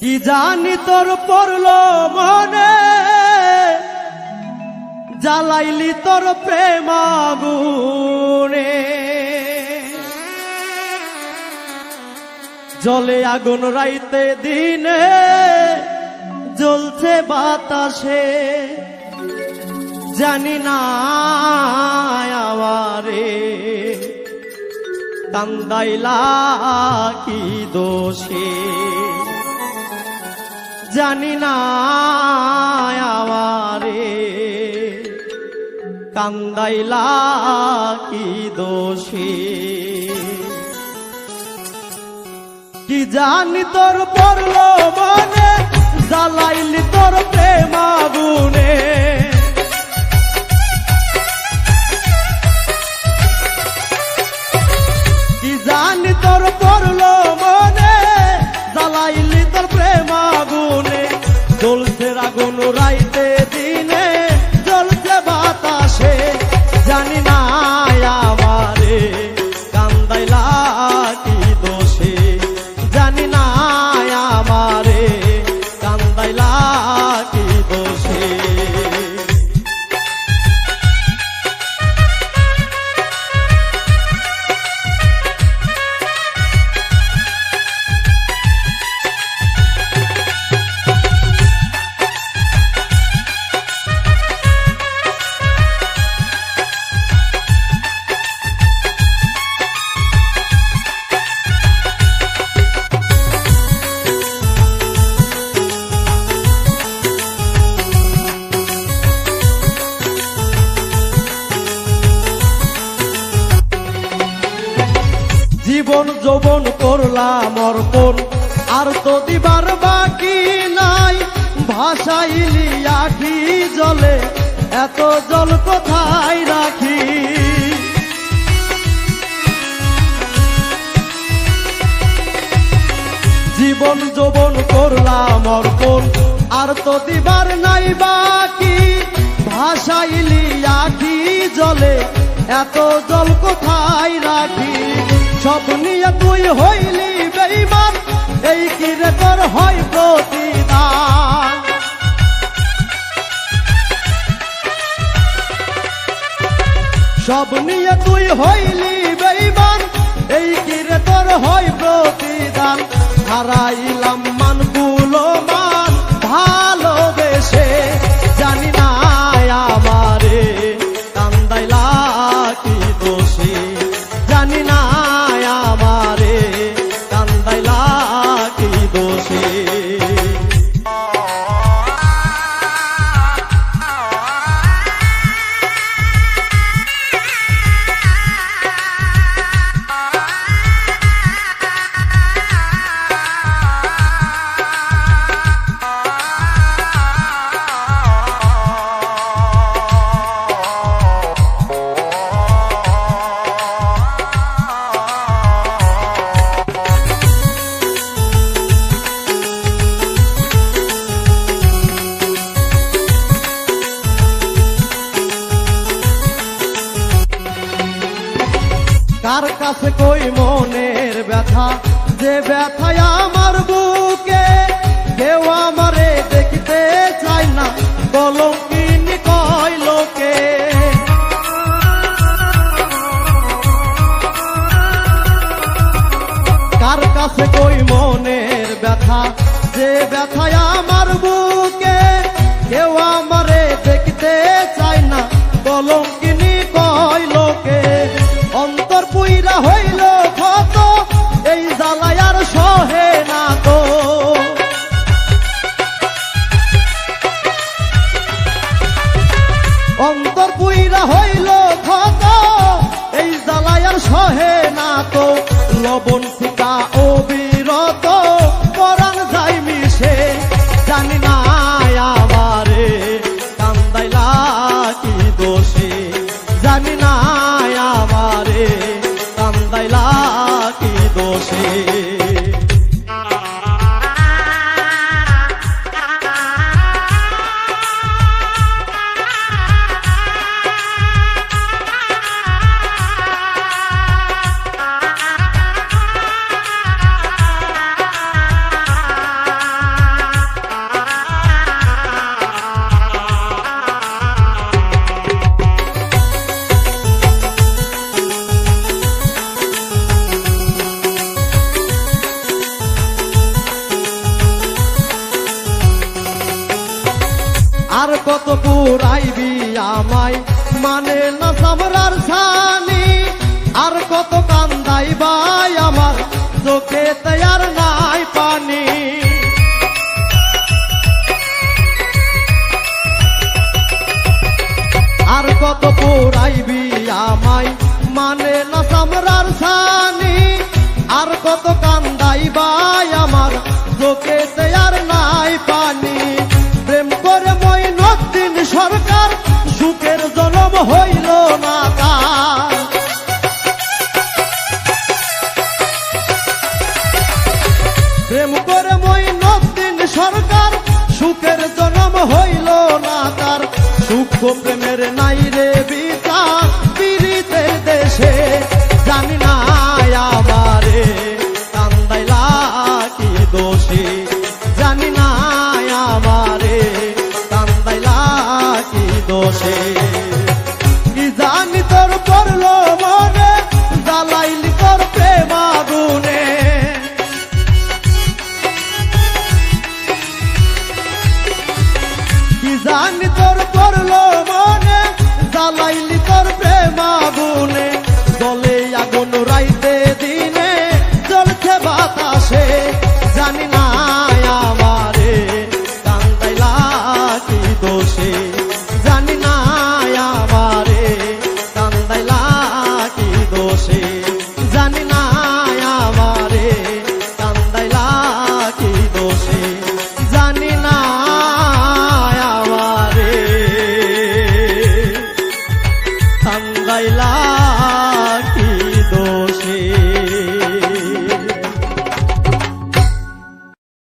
কি জানি তোর পড়ল মনে? জ্বালাইলি তোর প্রেম আগুনে জলে আগুন রাইতে দিনে জ্বলছে বাতাসে। জানি না আমারে কান্দাইলা কি দোষে। জানি না কান্দাইলা কি দোষে? কি জানি তোর পড়ল মনে জ্বালাইলি তোর প্রেম যৌবন করলাম অর্পণ। আর তো দিবার বাকি নাই, ভাসাইলি আখি জলে, এত জল কোথায় রাখি? জীবন যৌবন করলাম অর্পণ, আর তো দিবার নাই বাকি, ভাসাইলি আখি জলে এত জল কোথায় রাখি? সব নিয়ে তুই হইলি বেইমান এই কি রে তোর হয় প্রতিদান। সব নিয়ে তুই হইলি কার কাছে কই মনের ব্যথা? যে ব্যথায় আমার বুকে কেউ আমারে দেখতে চায় না। কাছে কই মনের ব্যথা? যে ব্যথায় আমার বুকে কেউ আমারে দেখতে না। কলঙ্কিনি অন্তর পুইরা হইল ক্ষত এই জ্বালায়ার সহে না তো লবণ। কত পুরাইবি আমায়। মানে না সামরার ছানি আর কত কান্দাইবাই আমার। চোখে তৈয়ার নাই পানি। আর কত পুরাইবি আমায়। মানে না সামরার সানি, আর কত কান্দাইবাই সুখ প্রেমের নাই রে বিতা পীড়িতের দেশে। জানি না আমারে কান্দাইলা কি দোষী। জানি না আমারে কান্দাইলা কি দোষে। কি জানি তোর পড়ল